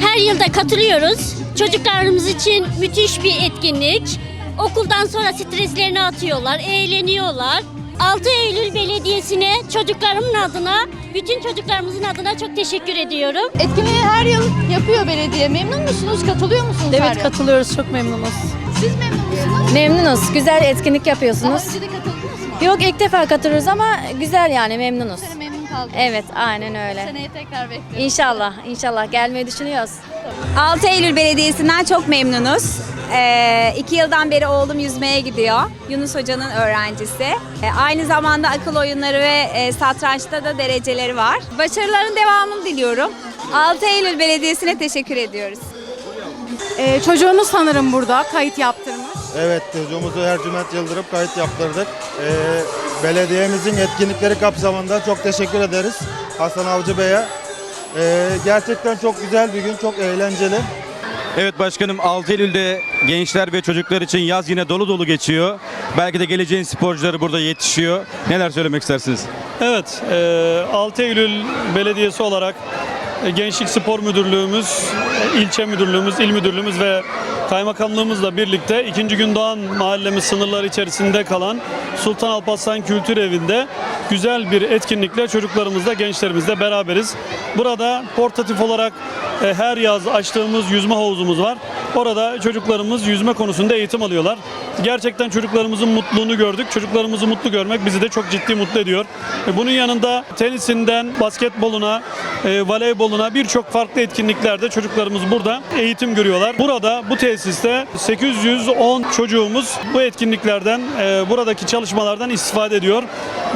Her yılda katılıyoruz. Çocuklarımız için müthiş bir etkinlik. Okuldan sonra streslerini atıyorlar, eğleniyorlar. 6 Eylül Belediyesi'ne çocuklarımın adına, bütün çocuklarımızın adına çok teşekkür ediyorum. Etkinliği her yıl yapıyor belediye. Memnun musunuz? Katılıyor musunuz her Evet yıl? katılıyoruz çok memnunuz. Siz memnun musunuz? Memnunuz. Güzel etkinlik Daha yapıyorsunuz. önce de katıldınız mı? Yok ilk defa katılıyoruz ama güzel yani memnunuz. Kaldınız. Evet aynen öyle. Seneye tekrar bekliyoruz. İnşallah inşallah gelmeyi düşünüyoruz. 6 Eylül Belediyesi'nden çok memnunuz. Ee, iki yıldan beri oğlum yüzmeye gidiyor. Yunus Hoca'nın öğrencisi. Ee, aynı zamanda akıl oyunları ve e, satrançta da dereceleri var. Başarıların devamını diliyorum. 6 Eylül Belediyesi'ne teşekkür ediyoruz. Ee, çocuğunuz sanırım burada kayıt yaptırmış. Evet, çocuğumuzu Ercüment Yıldırım kayıt yaptırdık. Ee, belediyemizin etkinlikleri kapsamında çok teşekkür ederiz Hasan Avcı Bey'e. Ee, gerçekten çok güzel bir gün, çok eğlenceli. Evet başkanım 6 Eylül'de gençler ve çocuklar için yaz yine dolu dolu geçiyor. Belki de geleceğin sporcuları burada yetişiyor. Neler söylemek istersiniz? Evet, e, 6 Eylül Belediyesi olarak e, Gençlik Spor Müdürlüğümüz, e, ilçe müdürlüğümüz, il müdürlüğümüz ve kaymakamlığımızla birlikte 2. gün Doğan mahallemiz sınırları içerisinde kalan Sultan Alparslan Kültür Evi'nde güzel bir etkinlikle çocuklarımızla, gençlerimizle beraberiz. Burada portatif olarak e, her yaz açtığımız yüzme havuzumuz var. Orada çocuklarımız yüzme konusunda eğitim alıyorlar. Gerçekten çocuklarımızın mutluluğunu gördük. Çocuklarımızı mutlu görmek bizi de çok ciddi mutlu ediyor. E, Bunun yanında tenisinden basketboluna, e, voleyboluna birçok farklı etkinliklerde çocuklarımız burada eğitim görüyorlar. Burada bu tesiste 810 çocuğumuz bu etkinliklerden, e, buradaki çalışmalardan istifade ediyor.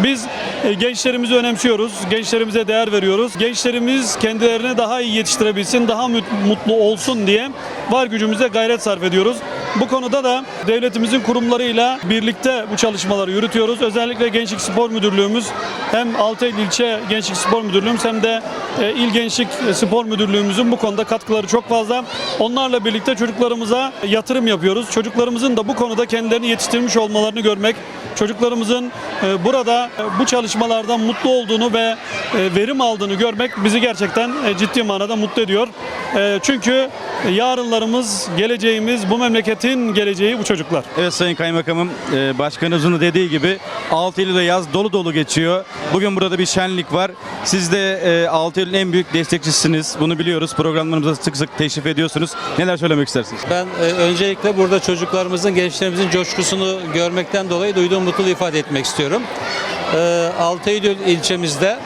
Biz gençlerimizi önemsiyoruz, gençlerimize değer veriyoruz. Gençlerimiz kendilerini daha iyi yetiştirebilsin, daha mut- mutlu olsun diye var gücümüze gayret sarf ediyoruz. Bu konuda da devletimizin kurumlarıyla birlikte bu çalışmaları yürütüyoruz. Özellikle Gençlik Spor Müdürlüğümüz hem Altaylı İlçe Gençlik Spor Müdürlüğümüz hem de e, İl Gençlik Spor Müdürlüğümüzün bu konuda katkıları çok fazla. Onlarla birlikte çocuklarımıza yatırım yapıyoruz. Çocuklarımızın da bu konuda kendilerini yetiştirmiş olmalarını görmek, çocuklarımızın e, burada e, bu çalışmalardan mutlu olduğunu ve verim aldığını görmek bizi gerçekten ciddi manada mutlu ediyor. Çünkü yarınlarımız, geleceğimiz, bu memleketin geleceği bu çocuklar. Evet Sayın Kaymakamım, e, başkanınızın da dediği gibi 6 Eylül'de yaz dolu dolu geçiyor. Bugün burada bir şenlik var. Siz de e, 6 Eylül'ün en büyük destekçisiniz. Bunu biliyoruz. Programlarımıza sık sık teşrif ediyorsunuz. Neler söylemek istersiniz? Ben e, öncelikle burada çocuklarımızın, gençlerimizin coşkusunu görmekten dolayı duyduğum mutluluğu ifade etmek istiyorum. E, 6 Eylül ilçemizde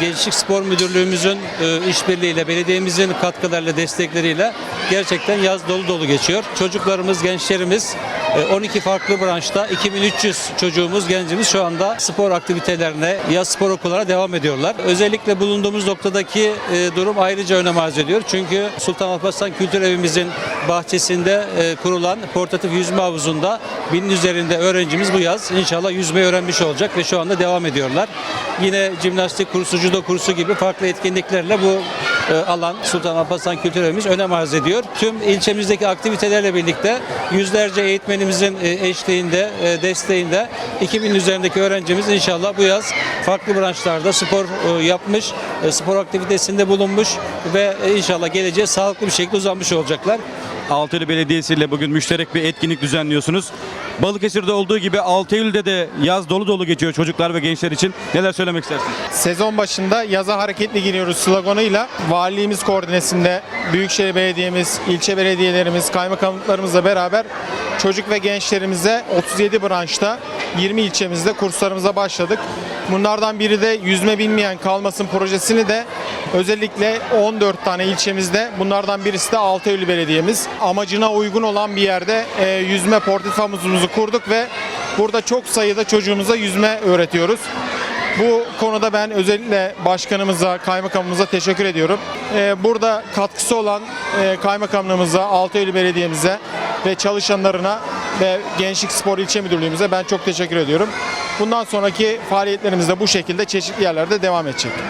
Gençlik Spor Müdürlüğümüzün e, işbirliğiyle, belediyemizin katkılarıyla, destekleriyle gerçekten yaz dolu dolu geçiyor. Çocuklarımız, gençlerimiz 12 farklı branşta 2300 çocuğumuz, gencimiz şu anda spor aktivitelerine, yaz spor okullarına devam ediyorlar. Özellikle bulunduğumuz noktadaki e, durum ayrıca önem arz ediyor. Çünkü Sultan Alparslan Kültür Evimizin bahçesinde e, kurulan portatif yüzme havuzunda binin üzerinde öğrencimiz bu yaz inşallah yüzmeyi öğrenmiş olacak ve şu anda devam ediyorlar. Yine jimnastik kursu, judo kursu gibi farklı etkinliklerle bu e, alan Sultan Alparslan Kültür Evimiz önem arz ediyor. Tüm ilçemizdeki aktivitelerle birlikte yüzlerce eğitmenimizin e, eşliğinde, e, desteğinde 2000 üzerindeki öğrencimiz inşallah bu yaz farklı branşlarda spor e, yapmış, e, spor aktivitesinde bulunmuş ve e, inşallah geleceğe sağlıklı bir şekilde uzanmış olacaklar. 6 Eylül Belediyesi ile bugün müşterek bir etkinlik düzenliyorsunuz. Balıkesir'de olduğu gibi 6 Eylül'de de yaz dolu dolu geçiyor çocuklar ve gençler için. Neler söylemek istersiniz? Sezon başında yaza hareketli giriyoruz sloganıyla valiliğimiz koordinesinde Büyükşehir Belediye'miz, ilçe belediyelerimiz, kaymakamlıklarımızla beraber çocuk ve gençlerimize 37 branşta 20 ilçemizde kurslarımıza başladık. Bunlardan biri de yüzme bilmeyen kalmasın projesini de özellikle 14 tane ilçemizde bunlardan birisi de 6 Eylül Belediye'miz. Amacına uygun olan bir yerde e, yüzme portatif havuzumuzu kurduk ve burada çok sayıda çocuğumuza yüzme öğretiyoruz. Bu konuda ben özellikle başkanımıza, kaymakamımıza teşekkür ediyorum. Ee, burada katkısı olan e, kaymakamlığımıza, 6 Eylül Belediye'mize ve çalışanlarına ve Gençlik Spor İlçe Müdürlüğümüze ben çok teşekkür ediyorum. Bundan sonraki faaliyetlerimiz de bu şekilde çeşitli yerlerde devam edecek.